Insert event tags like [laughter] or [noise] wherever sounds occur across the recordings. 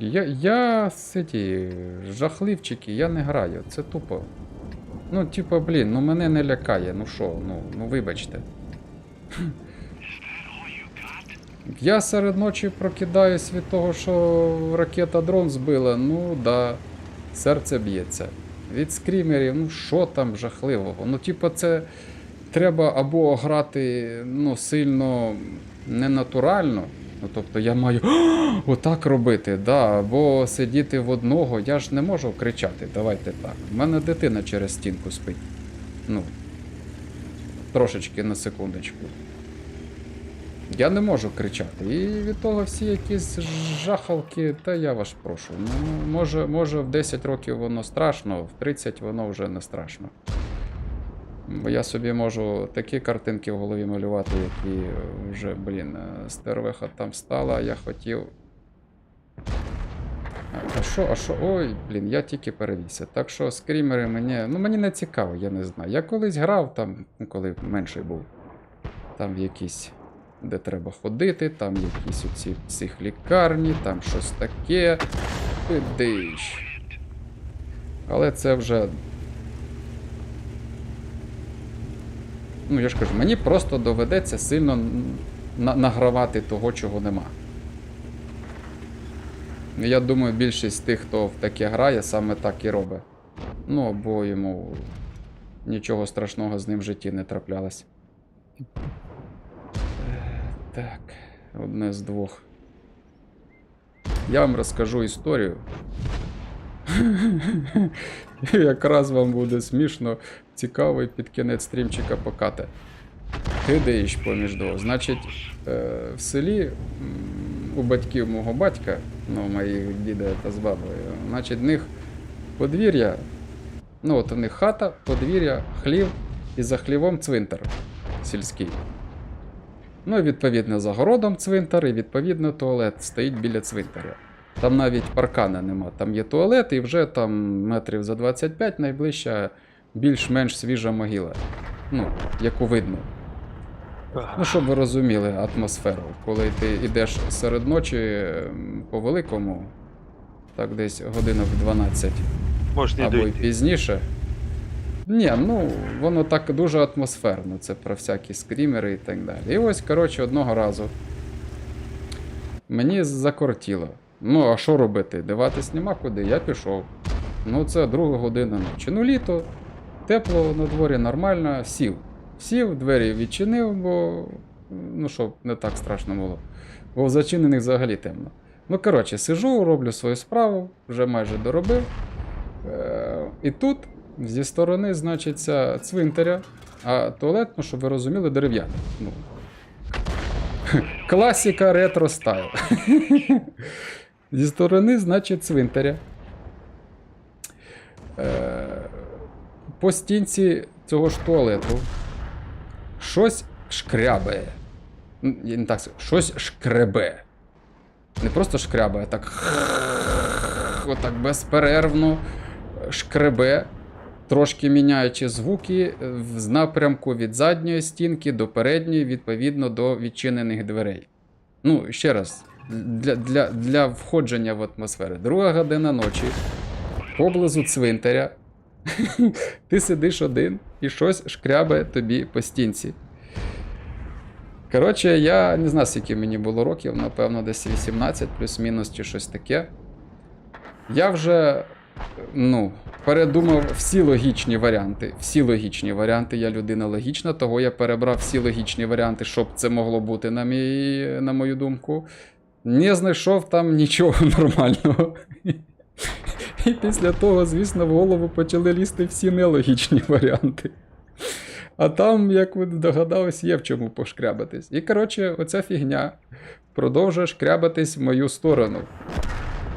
Я, я ці жахливчики, я не граю, це тупо. Ну, типа, блін, ну мене не лякає, ну що, ну, ну вибачте. Я серед ночі прокидаюсь від того, що ракета дрон збила, ну да, серце б'ється. Від скрімерів, ну що там жахливого? Ну, типа, це треба або грати ну, сильно ненатурально. Ну, тобто я маю отак робити, да, або сидіти в одного. Я ж не можу кричати, давайте так. У мене дитина через стінку спить. Ну, трошечки на секундочку. Я не можу кричати. І від того всі якісь жахалки, та я вас прошу. Ну, може, може в 10 років воно страшно, в 30 воно вже не страшно. Бо я собі можу такі картинки в голові малювати, які вже, блін, е, стервиха там стала, я хотів. А- що, а що? Ой, блін, я тільки перевівся. Так що скрімери мені. Ну мені не цікаво, я не знаю. Я колись грав там, ну, коли менший був. Там якісь, де треба ходити, там якісь оці психлікарні, там щось таке. Пидиш. Але це вже Ну, я ж кажу, мені просто доведеться сильно награвати того, чого нема. Я думаю, більшість тих, хто в таке грає, саме так і робить. Ну, бо йому нічого страшного з ним в житті не траплялось. Так, одне з двох. Я вам розкажу історію. [laughs] Якраз вам буде смішно, цікаво і під кінець стрімчика покати. Кидаєш поміж двох. Значить, е, в селі у батьків мого батька, ну, моїх діда та з бабою, значить, в них подвір'я, ну от у них хата, подвір'я, хлів і за хлівом цвинтар сільський. Ну і відповідно за городом цвинтар, і відповідно туалет стоїть біля цвинтаря. Там навіть паркана нема. Там є туалет, і вже там метрів за 25 найближча більш-менш свіжа могила. Ну, яку видно. Ну, щоб ви розуміли атмосферу. Коли ти йдеш серед ночі по великому, так десь годинок 12 Можна або й пізніше. Ні, ну воно так дуже атмосферно, це про всякі скрімери і так далі. І ось, коротше, одного разу мені закортіло. Ну, а що робити? Диватись нема куди, я пішов. Ну, це друга година ночі. Ну, літо, тепло на дворі, нормально, сів. Сів, двері відчинив, бо ну, щоб не так страшно було. Бо в зачинених взагалі темно. Ну, коротше, сижу, роблю свою справу, вже майже доробив. Е, і тут зі сторони, значиться, цвинтаря, а туалет, ну, щоб ви розуміли, дерев'яний. Ну, класіка ретро стайл. [laughs] Зі сторони, значить, цвинтаря. Е, по стінці цього ж туалету щось шкрябає. Не так, щось шкребе. Не просто шкрябає, а так. [laughs] Отак безперервно шкребе, трошки міняючи звуки в- з напрямку від задньої стінки до передньої, відповідно до відчинених дверей. Ну, ще раз, для, для, для входження в атмосферу. Друга година ночі, поблизу цвинтаря. Ти сидиш один і щось шкрябає тобі по стінці. Коротше, я не знаю, скільки мені було років, напевно, десь 18, плюс-мінус чи щось таке. Я вже ну, передумав всі логічні варіанти. Всі логічні варіанти. Я людина логічна, того я перебрав всі логічні варіанти, щоб це могло бути, на, мій, на мою думку. Не знайшов там нічого [laughs] нормального. І після того, звісно, в голову почали лізти всі нелогічні варіанти. А там, як ви догадались, є в чому пошкрябатись. І коротше, оця фігня продовжує шкрябатись в мою сторону.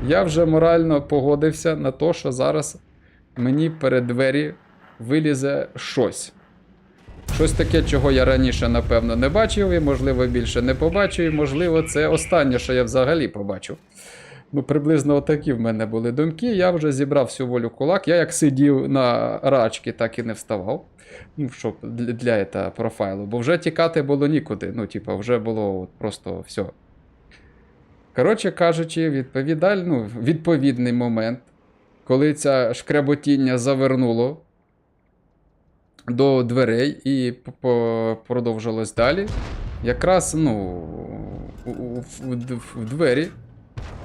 Я вже морально погодився на те, що зараз мені перед двері вилізе щось. Щось таке, чого я раніше, напевно, не бачив, і, можливо, більше не побачу, і, можливо, це останнє, що я взагалі побачу. Ну, приблизно отакі в мене були думки. Я вже зібрав всю волю кулак. Я як сидів на рачки, так і не вставав. Ну, щоб для, для ета профайлу. Бо вже тікати було нікуди. Ну, типа, вже було от просто все. Коротше кажучи, відповідаль, ну, відповідний момент, коли це шкряботіння завернуло до дверей і продовжилось далі. Якраз, ну, в, в- в двері.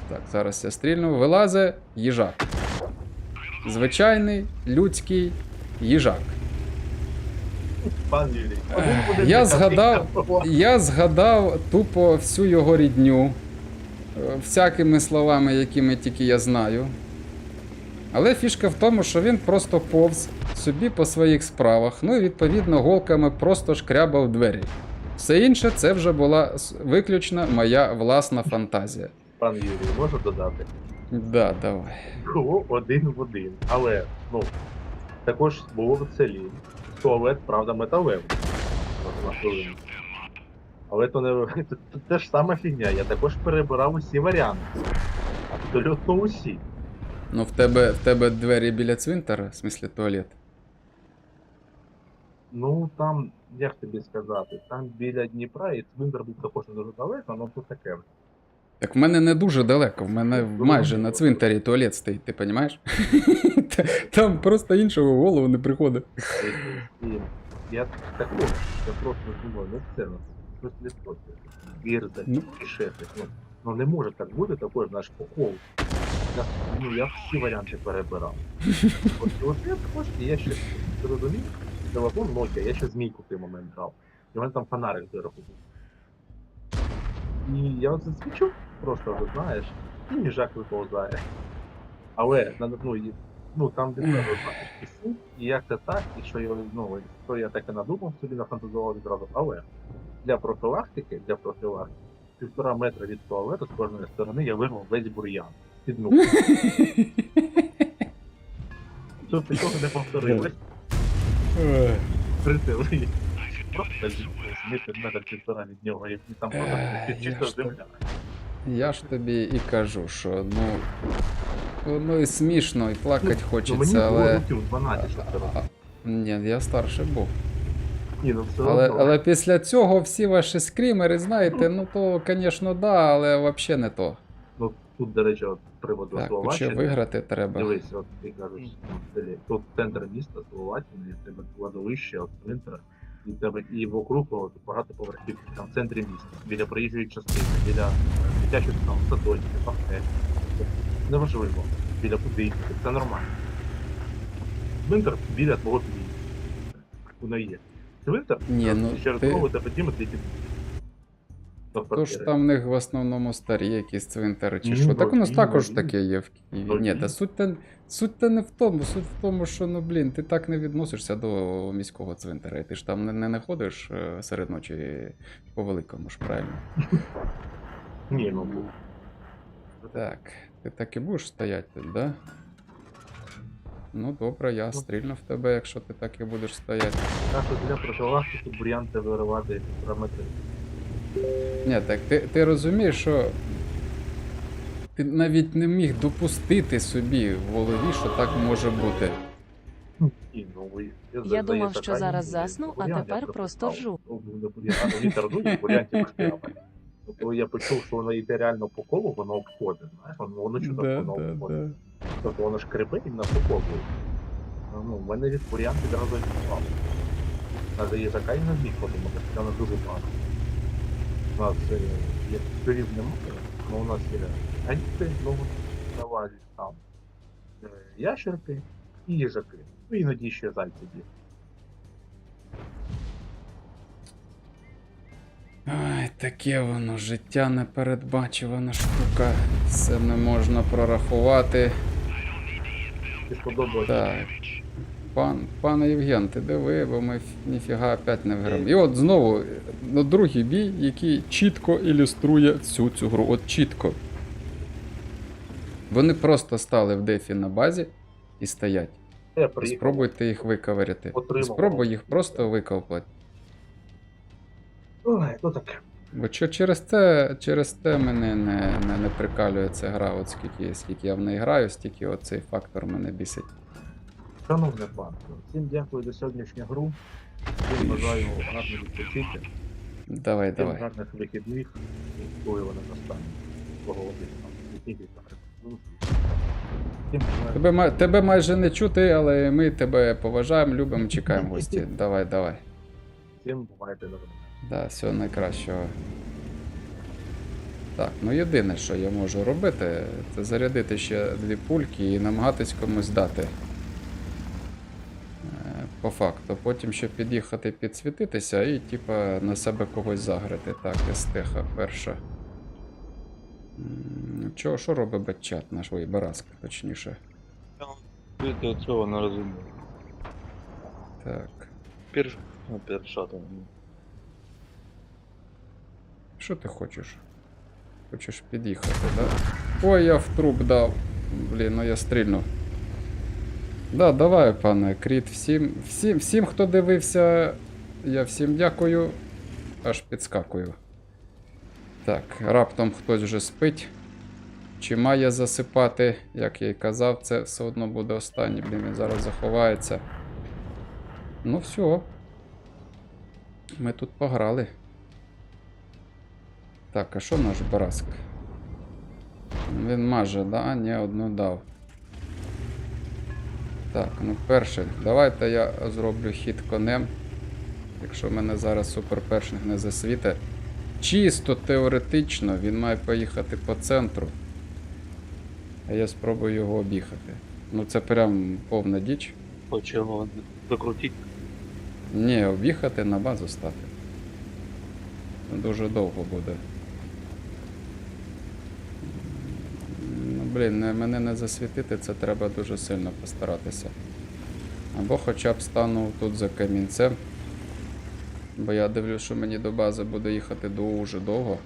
Так, зараз я стрільну. Вилазить їжак. Звичайний людський їжак. Пан Юрій. Я згадав- Я згадав тупо всю його рідню, е, всякими словами, якими тільки я знаю. Але фішка в тому, що він просто повз собі по своїх справах, ну і відповідно голками просто шкрябав двері. Все інше це вже була виключно моя власна фантазія. Пан Юрій, можу додати? Да, давай. Було один в один. Але, ну, також було в селі. Туалет, правда, металевий. На хвилину. Але то не [laughs] це, те ж сама фігня. Я також перебирав усі варіанти. Абсолютно усі. Ну, в тебе, в тебе двері біля цвинтара, в смислі туалет. Ну там, як тобі сказати, там біля Дніпра і цвинтар був також дуже далеко, але тут таке. Так в мене не дуже далеко, в мене Ну, майже ну, на ну. цвинтарі туалет стоїть, ти розумієш? [laughs] Там просто іншого в голову не приходить. Я також, я просто думаю, ну це ну, щось не то. Гірза, Ну. і. Ну, не може так бути також наш похол. Я, ну, я всі варіанти перебирав. [laughs] От, я також, я ще ти розумів, телефон Nokia, я ще змійку в той момент брав. І в мене там фонарик був. І я оце свічу, просто ви знаєш, і їжак виповзає. Але ну, і- ну там де треба знаєш, пісні, і як це так, і що я ну, що я таке надумав собі нафантазував відразу. Але для профілактики, для профілактики, півтора метра від туалету з кожної сторони я вирвав весь бур'ян. Піднув. [laughs] Щоб такого не повторилось. Притили. Просто зміти метр півтора від нього, і там просто чисто я ж земля. Я ж тобі і кажу, що ну. Воно і смішно, і плакати Ну хочеться, але. років 12, щоб це робити. А, Ні, я старший був. Ні, ну все Але, одно. але після цього всі ваші скрімери, знаєте, ну то, звісно, да, але взагалі не то. Ну, тут, до речі, от приводу Так, ще виграти треба. Дивись, от ти кажеш, ну, тут центр міста, Словаччина, і в тебе кладовище, от центр, і в тебе і вокруг от, багато поверхів, там в центрі міста, біля проїжджої частини, біля дитячих там садочків, кафе. Неважливо, біля будинків, це нормально. Цвинтар біля твого під'їзду. Воно є. Цвинтар, Ні, ну, через ти- дорогу тебе діметр і до То ж там в них в основному старі якісь цвинтари чи що. Так у нас також таке є в Києві. Ні, та суть суть та не в тому. Суть в тому, що ну блін, ти так не відносишся до міського цвинтара. І ти ж там не, не, не ходиш е, серед ночі по великому ж, правильно? Ні, ну Так, ти так і будеш стояти тут, да? Ну добре, я стрільну в тебе, якщо ти так і будеш стояти. так для профілактики бур'ян це виривати параметри. Ні, так ти, ти розумієш, що ти навіть не міг допустити собі в голові, що так може бути. Ну, Я думав, що зараз засну, а тепер просто прописав. жу. Ну. Ну, Коли я почув, що воно йде реально по колу, воно обходить, знаєш, воно, воно чудово Да, воно да, обходить. да. Тобто воно шкребе і нас поковує. Ну, в мене від бур'ян відразу відпав. Навіть їжака і не зміг подумати, що вона дуже багато. У нас е, є пирів немає, але у нас є гаїти, ну, навалюють там е, ящерки і їжаки. Ну, іноді ще зайці є. Ай, таке воно, життя непередбачувана штука. Все не можна прорахувати. Так. Пан, пане Євген, ти диви, бо ми ніфіга опять не виграємо. І от знову на другий бій, який чітко ілюструє всю цю гру. От чітко. Вони просто стали в дефі на базі і стоять. Я І приїхав. спробуйте їх. Отримав. Спробуй їх просто виковплати. Ой, ну таке. Бо що через це, через те мене не, не, не прикалює ця гра, от скільки, скільки я в неї граю, стільки оцей фактор мене бісить. Шановне панство, всім дякую за сьогоднішню гру. Всім бажаю гарних відпочити, Давай, всім давай. гарних вихідних, коли вони настануть. свого десь Тебе, май- тебе майже не чути, але ми тебе поважаємо, любимо, чекаємо гості. Давай, давай. Всім бувайте добре. Да, всього найкращого. Так, ну єдине, що я можу робити, це зарядити ще дві пульки і намагатись комусь дати. Е, По факту. Потім ще під'їхати підсвітитися і, типа, на себе когось загрити. Так, естеха перша. Чого, що робить бетчат наш ой, Бараска, точніше. Ти цього не розумію. Так. Пір... Ну, перша там. Що ти хочеш? Хочеш під'їхати, да? Ой, я в труп дав. Блін, ну я стрільну. Да, давай, пане Кріт, всім, всім, всім, хто дивився, я всім дякую. Аж підскакую. Так, раптом хтось вже спить. Чи має засипати, як я й казав, це все одно буде останній, блін, він зараз заховається. Ну все. Ми тут пограли. Так, а що наш Бараск? Він маже, да? Ні, одну дав. Так, ну перше, давайте я зроблю хід конем. Якщо мене зараз суперпершник не засвіте. Чисто теоретично він має поїхати по центру. А я спробую його об'їхати. Ну це прям повна діч. Хоче його закрутити. Ні, об'їхати на базу стати. Дуже довго буде. Ну, блін, мене не засвітити, це треба дуже сильно постаратися. Або хоча б стану тут за камінцем. Бо я дивлюсь, що мені до бази буде їхати дуже довго.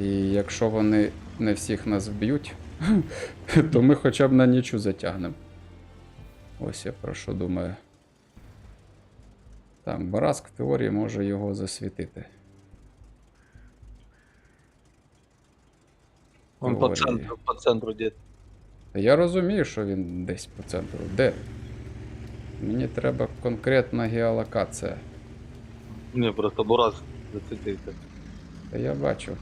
І якщо вони не всіх нас вб'ють, [laughs] то ми хоча б на нічу затягнемо. Ось я про що думаю. Так, Бараск в теорії може його засвітити. Он по центру, по центру де. Я розумію, що він десь по центру. Де? Мені треба конкретна геолокація. Ні, просто бураз зацепився. Та я бачу.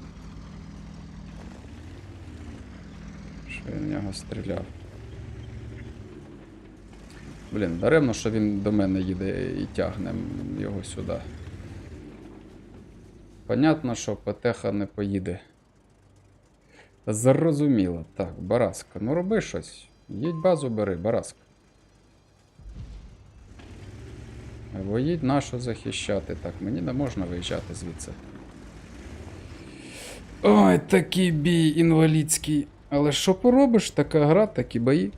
Що він в нього стріляв. Блін, даремно, що він до мене їде і тягне його сюди. Понятно, що Петеха не поїде. Зрозуміло. Так, Бараска, ну роби щось. Їдь базу бери, Бараска. Або їдь нашу захищати. Так, мені не можна виїжджати звідси. Ой, такий бій інвалідський. Але що поробиш, така гра, такі бої.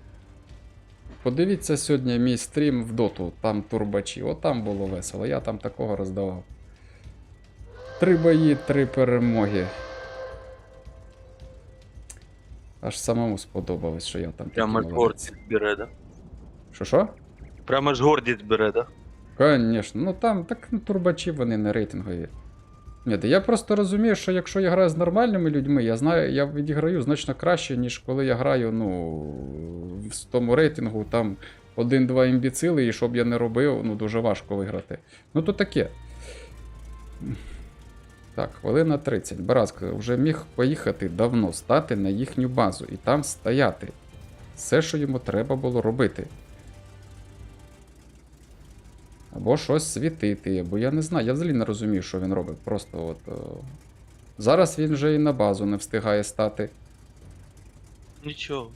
Подивіться сьогодні мій стрім в доту, там турбачі. От там було весело, я там такого роздавав. Три бої, три перемоги. Аж самому сподобалось, що я там Прямо ж гордість бере, да? Що що? Прямо ж гордість бере, да? Конечно, ну там так ну, турбачі вони не рейтингові. Ні, я просто розумію, що якщо я граю з нормальними людьми, я знаю, я відіграю значно краще, ніж коли я граю, ну, в тому рейтингу, там один-два імбіцили, і щоб я не робив, ну дуже важко виграти. Ну то таке. Так, хвилина 30. Бараска вже міг поїхати давно, стати на їхню базу і там стояти. Все, що йому треба було робити. Або щось світити, або я не знаю, я взагалі не розумію, що він робить. Просто от. О... Зараз він вже і на базу не встигає стати. Нічого.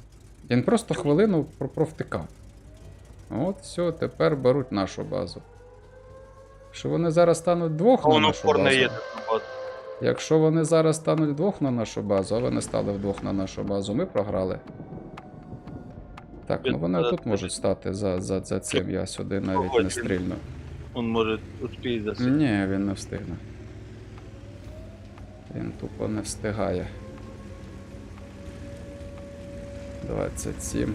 Він просто хвилину провтикав. От, все, тепер беруть нашу базу. Що вони зараз стануть двох А на нашу базу. базу. Якщо вони зараз стануть вдвох на нашу базу, а вони стали вдвох на нашу базу, ми програли. Так, ну вони е, тут можуть стати за, за, за цим, я сюди навіть не стрільну. Он може успіє засипати. Ні, він не встигне. Він тупо не встигає. 27.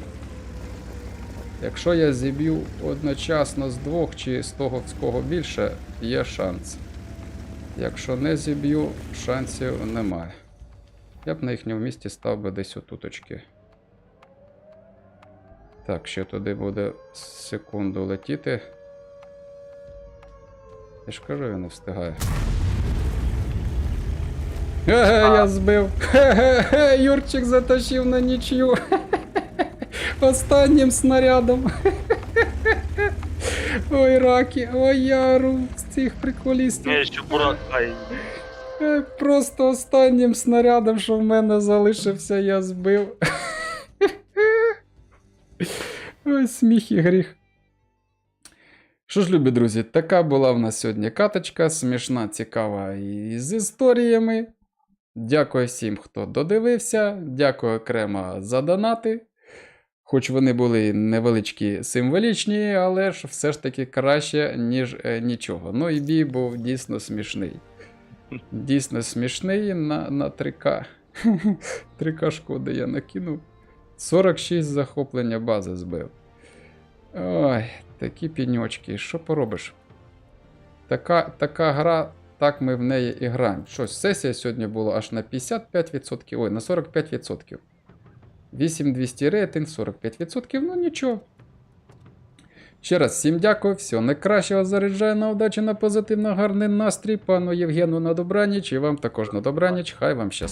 Якщо я зіб'ю одночасно з двох чи з того, з кого більше, є шанс. Якщо не зіб'ю, шансів немає. Я б на їхньому місці став би десь отуточки. Так, ще туди буде секунду летіти. Я ж кажу, він не встигає. Ге-ге, я збив. Хе-хе-хе, Юрчик затащив на нічю. Останнім снарядом. Ой, раки, ой, яру з цих приколістів. Не, ще бурак. Ай. Е, Просто останнім снарядом, що в мене залишився, я збив. Ой, сміх і гріх. Що ж, любі друзі, така була в нас сьогодні каточка, смішна, цікава і з історіями. Дякую всім, хто додивився. Дякую окремо за донати. Хоч вони були невеличкі символічні, але ж все ж таки краще, ніж е, нічого. Ну і бій був дійсно смішний. Дійсно смішний на, на 3К. 3К [laughs] шкоди я накинув. 46 захоплення бази збив. Ой, такі піньочки, що поробиш? Така, така гра, так ми в неї і граємо. Щось, сесія сьогодні була аж на 55%, ой, на 45%. 8200 рейтинг, 45%, ну нічого. Ще раз всім дякую, всього найкращого заряджаю на удачу, на позитив, гарний настрій. Пану Євгену на добраніч і вам також на добраніч. Хай вам щастить.